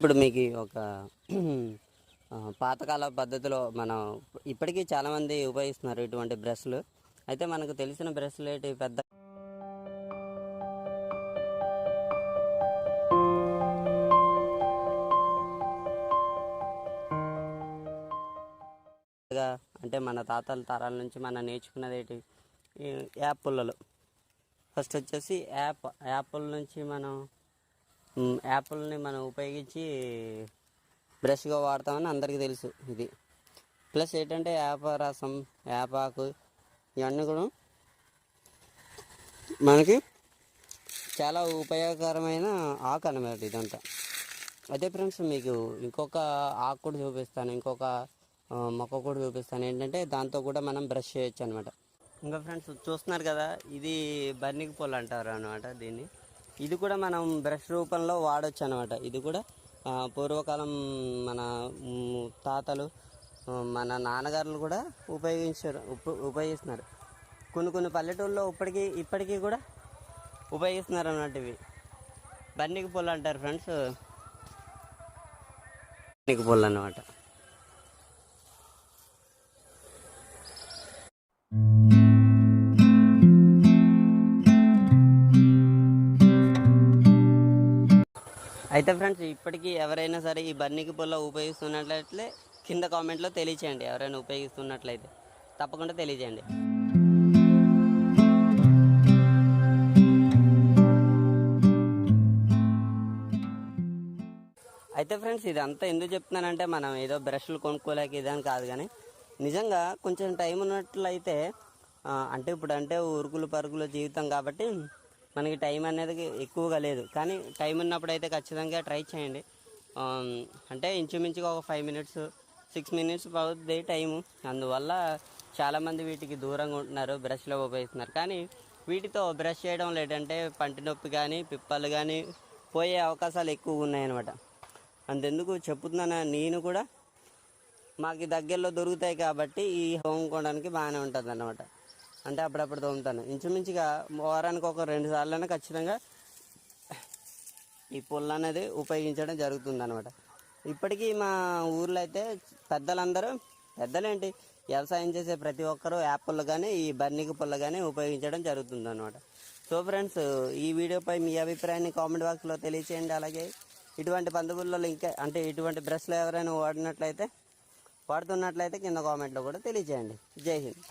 ఇప్పుడు మీకు ఒక పాతకాల పద్ధతిలో మనం ఇప్పటికీ చాలామంది ఉపయోగిస్తున్నారు ఇటువంటి బ్రష్లు. అయితే మనకు తెలిసిన బ్రష్లు ఏంటి పెద్ద అంటే మన తాతల తరాల నుంచి మనం నేర్చుకున్నది ఏంటి? ఈ యాప్ పుల్లలు. ఫస్ట్ వచ్చేసి యాప్ యాప్ల నుంచి మనం యాపిల్ని మనం ఉపయోగించి బ్రష్గా వాడతామని అందరికీ తెలుసు ఇది. ప్లస్ ఏంటంటే యాప రసం యాపాకు ఇవన్నీ కూడా మనకి చాలా ఉపయోగకరమైన ఆకు అనమాట ఇదంతా. అదే ఫ్రెండ్స్ మీకు ఇంకొక ఆకు కూడా చూపిస్తాను ఇంకొక మొక్క కూడా చూపిస్తాను. ఏంటంటే దాంతో కూడా మనం బ్రష్ చేయొచ్చు అనమాట ఇంకా ఫ్రెండ్స్ చూస్తున్నారు కదా ఇది బర్నిక్ పొల్ అంటారు అనమాట దీన్ని. ఇది కూడా మనం బ్రష్ రూపంలో వాడొచ్చు అనమాట ఇది కూడా పూర్వకాలం మన తాతలు మన నాన్నగారులు కూడా ఉపయోగించారు ఉపయోగిస్తున్నారు. కొన్ని కొన్ని పల్లెటూళ్ళలో ఇప్పటికీ ఇప్పటికీ కూడా ఉపయోగిస్తున్నారు అన్నమాట ఇవి. బన్నిక పొల్లు అంటారు ఫ్రెండ్స్. బన్నిక పొల్లు అన్నమాట. అయితే ఫ్రెండ్స్ ఇప్పటికీ ఎవరైనా సరే ఈ బన్నీకి పొల్ల ఉపయోగిస్తున్నట్లయితే కింద కామెంట్లో తెలియచేయండి. ఎవరైనా ఉపయోగిస్తున్నట్లయితే తప్పకుండా తెలియజేయండి అయితే ఫ్రెండ్స్ ఇది అంతా ఎందుకు చెప్తున్నానంటే మనం ఏదో బ్రష్లు కొనుక్కోలేక ఇదని కాదు కానీ నిజంగా కొంచెం టైం ఉన్నట్లయితే అంటే ఇప్పుడు అంటే ఉరుకులు పరుగుల జీవితం కాబట్టి మనకి టైం అనేది ఎక్కువగా లేదు. కానీ టైం ఉన్నప్పుడు అయితే ఖచ్చితంగా ట్రై చేయండి. అంటే ఇంచుమించుగా ఒక ఫైవ్ మినిట్స్ సిక్స్ మినిట్స్ అవుతుంది టైము. అందువల్ల చాలామంది వీటికి దూరంగా ఉంటున్నారు బ్రష్లో ఉపయోగిస్తున్నారు కానీ వీటితో బ్రష్ చేయడం లేదంటే పంటి నొప్పి కానీ పిప్పలు కానీ పోయే అవకాశాలు ఎక్కువ ఉన్నాయన్నమాట. అంతెందుకు చెప్తున్నాను నేను కూడా మాకు దగ్గరలో దొరుకుతాయి కాబట్టి ఈ తోముకోవడానికి బాగానే ఉంటుంది అన్నమాట అంటే అప్పుడప్పుడు తోముతాను. ఇంచుమించుగా వారానికి ఒక రెండు సార్లైనా ఖచ్చితంగా ఈ పుల్ల అనేది ఉపయోగించడం జరుగుతుంది అనమాట ఇప్పటికీ మా ఊర్లో అయితే పెద్దలందరూ పెద్దలేంటి వ్యవసాయం చేసే ప్రతి ఒక్కరూ యాప్లు కానీ ఈ బర్నిక పుల్ల కానీ ఉపయోగించడం జరుగుతుంది అనమాట సో ఫ్రెండ్స్ ఈ వీడియోపై మీ అభిప్రాయాన్ని కామెంట్ బాక్స్లో తెలియచేయండి. అలాగే ఇటువంటి పందుగుల్లో ఇంకా అంటే ఇటువంటి బ్రష్లు ఎవరైనా వాడినట్లయితే వాడుతున్నట్లయితే కింద కామెంట్లో కూడా తెలియచేయండి. జై హింద్.